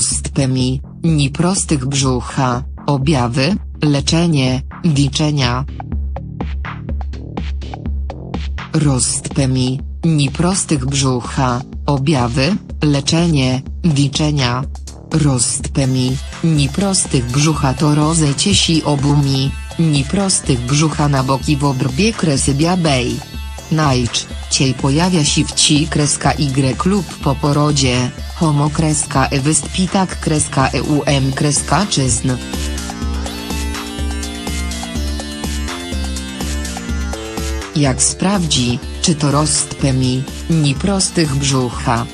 roztpemi, ni prostych brzucha, objawy, leczenie, wiczenia. Roztpemi, ni prostych brzucha, objawy, leczenie, wiczenia. Roztpemi, ni prostych brzucha to rozejcie si obumi, ni prostych brzucha na boki w obrbie kresy biabej. Najdź, ciej pojawia się w ci kreska y lub po porodzie, homo kreska e wystpitak kreska eum kreska czyzn. Jak sprawdzi, czy to roztpemi, ni prostych brzucha.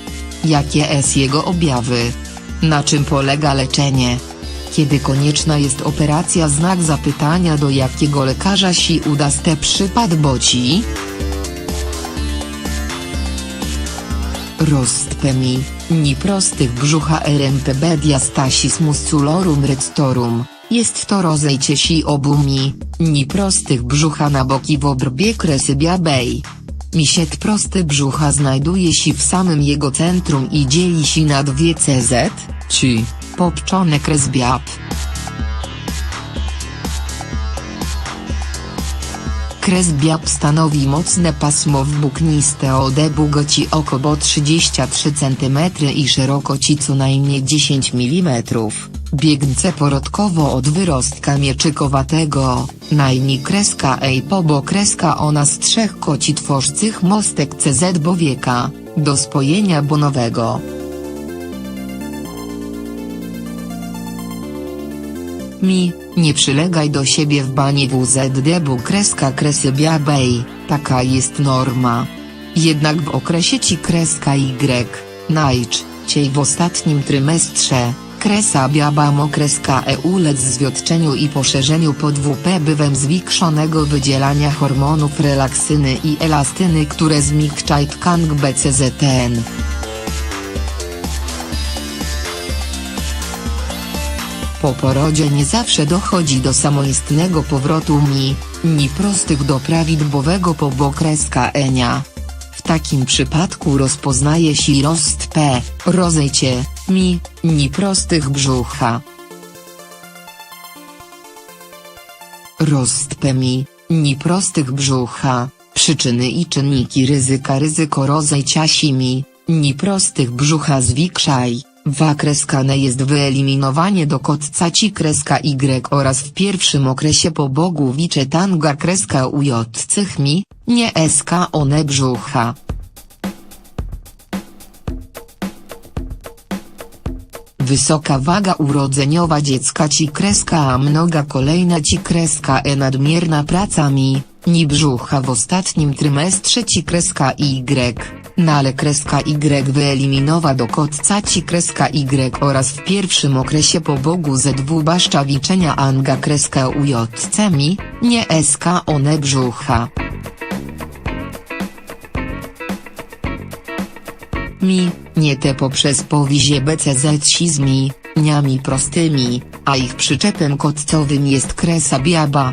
Jakie jest jego objawy? Na czym polega leczenie? Kiedy konieczna jest operacja znak zapytania do jakiego lekarza si uda te przypad boci? Roztpemi, ni prostych brzucha RMPB diastasis musculorum rectorum, jest to rozejcie si obumi, ni prostych brzucha na boki w obrbie kresy biabej. Misiet prosty brzucha znajduje się w samym jego centrum i dzieli się na dwie CZ, ci, popczone kres biab. Kres biab stanowi mocne pasmo włókniste o długości około 33 cm i szerokości co najmniej 10 mm, biegnce porodkowo od wyrostka mieczykowatego, najmniej kreska ej pobo kreska ona z trzech koci tworzących mostek CZ bowieka, do spojenia bonowego. Mi, nie przylegaj do siebie w banie WZD kreska kresy biabej, taka jest norma. Jednak w okresie ci kreska Y, najdź, ciej w ostatnim trymestrze, kresa biaba mo kreska E ulec zwiotczeniu i poszerzeniu podwp bywem zwiększonego wydzielania hormonów relaksyny i elastyny które zmiękczaj tkank BCZN. Po porodzie nie zawsze dochodzi do samoistnego powrotu mi, ni prostych do prawidłowego pobokreska enia. W takim przypadku rozpoznaje się rost P, rozejcie, mi, ni prostych brzucha. Roztpemi, ni prostych brzucha, przyczyny i czynniki ryzyka ryzyko rozejcia simi, ni prostych brzucha zwikszaj. Wa kreskane jest wyeliminowanie do kotca ci kreska Y oraz w pierwszym okresie po bogu wicze tanga kreska uj mi, nie sk one brzucha. Wysoka waga urodzeniowa dziecka ci kreska a mnoga kolejna ci kreska e nadmierna praca mi, ni brzucha w ostatnim trymestrze ci kreska Y. Nale kreska Y wyeliminowa do kotca ci kreska Y oraz w pierwszym okresie po bogu ZW baszczawiczenia anga kreska ujcmi, nie sk one brzucha. Mi, nie te poprzez powizie BCZ sizmi, niami prostymi, a ich przyczepem kotcowym jest kresa biaba.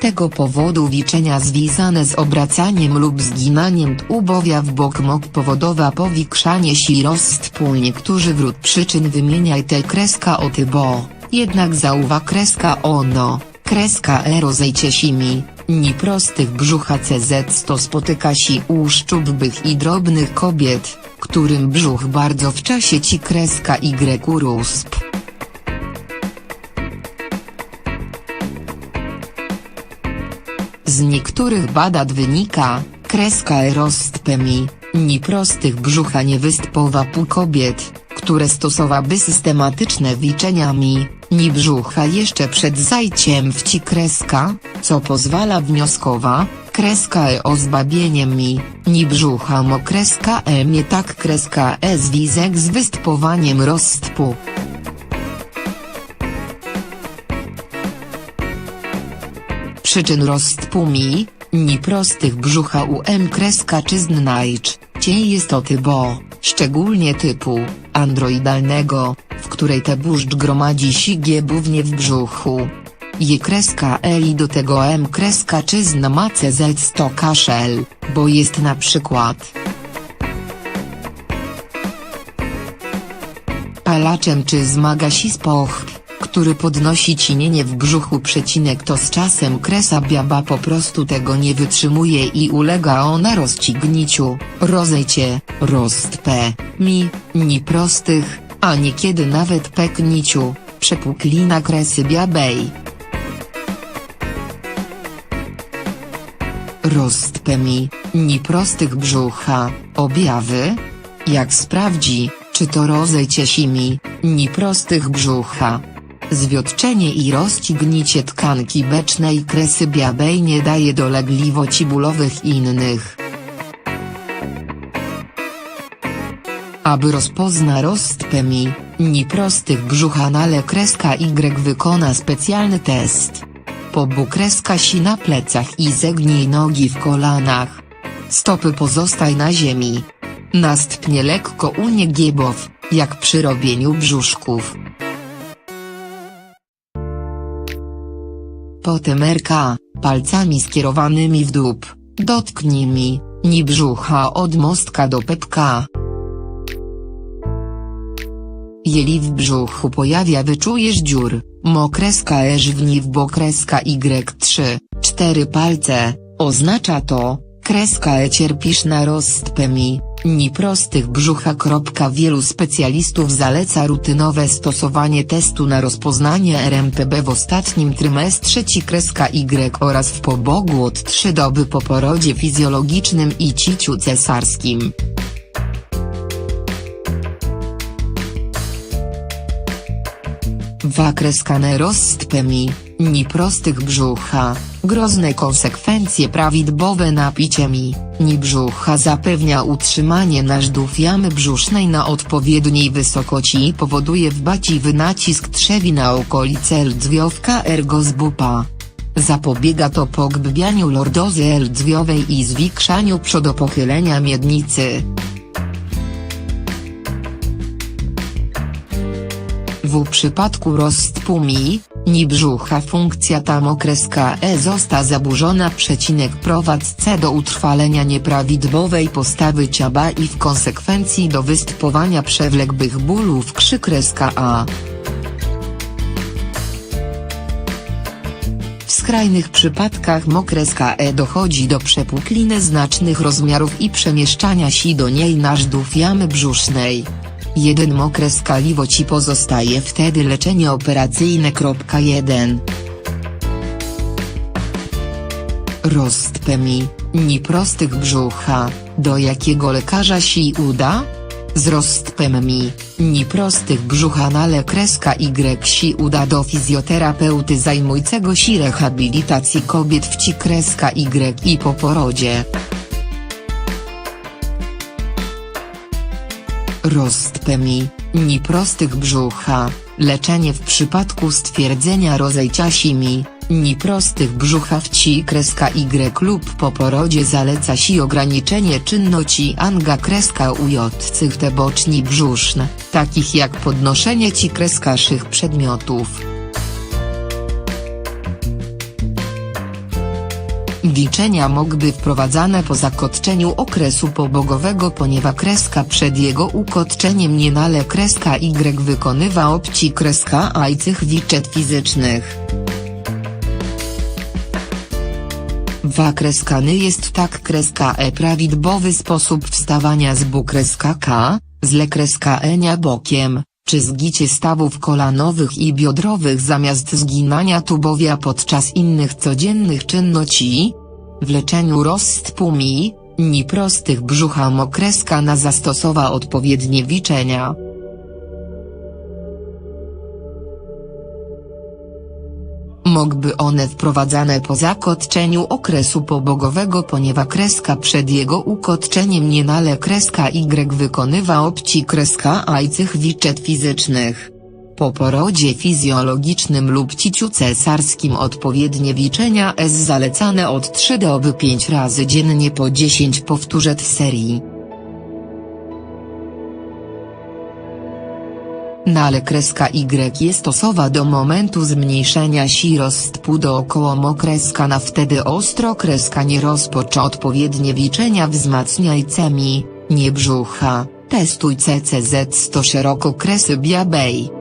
Tego powodu wiczenia związane z obracaniem lub zginaniem tubowia w bok mok powodowa powiększanie si rozstpu niektórzy wrót przyczyn wymieniaj te kreska o ty bo, jednak zauwa kreska ono, kreska e rozejcie simi, ni prostych brzucha CZ to spotyka si u szczupłych i drobnych kobiet, którym brzuch bardzo w czasie ci kreska Y urósł. Z niektórych badat wynika, kreska erostpemi, ni prostych brzucha nie występowa pu kobiet, które stosowały systematyczne wiczeniami, ni brzucha jeszcze przed zajciem w ci kreska, co pozwala wnioskowa, kreska e o zbabieniem mi, ni brzucha mo kreska e nie tak kreska e zwizek z występowaniem roztpu. Przyczyn roztpu mi, ni prostych brzucha um kreska czy znajdź, cień jest o tybo, szczególnie typu, androidalnego, w której te burszcz gromadzi sigie głównie w brzuchu. Je kreska L i do tego M kreska czyzna ma CZ to kaszel, bo jest na przykład płaczem czy zmaga się z pochw, który podnosi ciśnienie w brzuchu przecinek to z czasem kresa biaba po prostu tego nie wytrzymuje i ulega ona rozcigniciu, rozejcie, roztpe, mi, ni prostych, a niekiedy nawet pekniciu, przepuklina kresy biabej. Roztpemi, ni prostych brzucha, objawy? Jak sprawdzi, czy to rozejcie simi, ni prostych brzucha. Zwiotczenie i rozcignicie tkanki becznej kresy biabej nie daje dolegliwości bólowych innych. Aby rozpozna roztpemi, ni prostych brzucha nale kreska Y wykona specjalny test. Pobu kreska si na plecach i zegnij nogi w kolanach. Stopy pozostaj na ziemi. Następnie lekko unie giebow, jak przy robieniu brzuszków. Potem RK, palcami skierowanymi w dół, dotknij mi, ni brzucha od mostka do pepka. Jeli w brzuchu pojawia wyczujesz dziur, mokreska eż w ni w bo kreska y3, 4 palce, oznacza to, kreska e cierpisz na roztpemi, ni prostych brzucha. Wielu specjalistów zaleca rutynowe stosowanie testu na rozpoznanie RMPB w ostatnim trymestrze Y oraz w pobogu od 3 doby po porodzie fizjologicznym i ciciu cesarskim. Wakreskane roztpemi, ni prostych brzucha, grozne konsekwencje prawidłowe napicie mi, ni brzucha zapewnia utrzymanie nażdów jamy brzusznej na odpowiedniej wysokości i powoduje wbaciwy nacisk trzewi na okolice rdźwiowka ergo zbupa. Zapobiega to pogłębianiu lordozy rdźwiowej i zwiększaniu przodopochylenia miednicy. W przypadku roztpumi, ni brzucha funkcja ta mokreska E została zaburzona przecinek prowadzce do utrwalenia nieprawidłowej postawy ciaba i w konsekwencji do występowania przewlekłych bólów krzykreska A. W skrajnych przypadkach mokreska E dochodzi do przepukliny znacznych rozmiarów i przemieszczania się do niej nażdów jamy brzusznej. Jeden mokre skaliwo ci pozostaje wtedy leczenie operacyjne. 1. Roztpemi, ni prostych brzucha, do jakiego lekarza si uda? Z roztpemi, ni prostych brzucha nale kreska Y si uda do fizjoterapeuty zajmującego się rehabilitacji kobiet w ci kreska Y i po porodzie. Roztpemi, ni prostych brzucha, leczenie w przypadku stwierdzenia rozejcia simi, ni prostych brzucha w ci kreska Y lub po porodzie zaleca si ograniczenie czynności anga kreska ujotcych te boczni brzuszne, takich jak podnoszenie ci kreska szych przedmiotów. Liczenia mogły wprowadzane po zakotczeniu okresu pobogowego ponieważ kreska przed jego ukotczeniem nie nale kreska Y wykonywa obci kreska ajcych wiczet fizycznych. Wakreskany jest tak kreska E prawidłowy sposób wstawania z bu kreska K, zle kreska Enia bokiem, czy zgicie stawów kolanowych i biodrowych zamiast zginania tubowia podczas innych codziennych czynności? W leczeniu roztpumi, ni prostych brzucha mokreska na zastosowa odpowiednie wiczenia. Mogły one wprowadzane po zakotczeniu okresu pobogowego ponieważ kreska przed jego ukotczeniem nie nale kreska Y wykonywa obci kreska ajcych wiczet fizycznych. Po porodzie fizjologicznym lub ciciu cesarskim odpowiednie wiczenia S zalecane od 3 do 5 razy dziennie po 10 powtórzeń serii. Nale kreska Y jest stosowa do momentu zmniejszenia si roztpu dookoła mokreska na wtedy ostro kreska nie rozpoczę odpowiednie wiczenia wzmacniajcemi, nie brzucha, Testuj CCZ 100 szerokokresy biabej.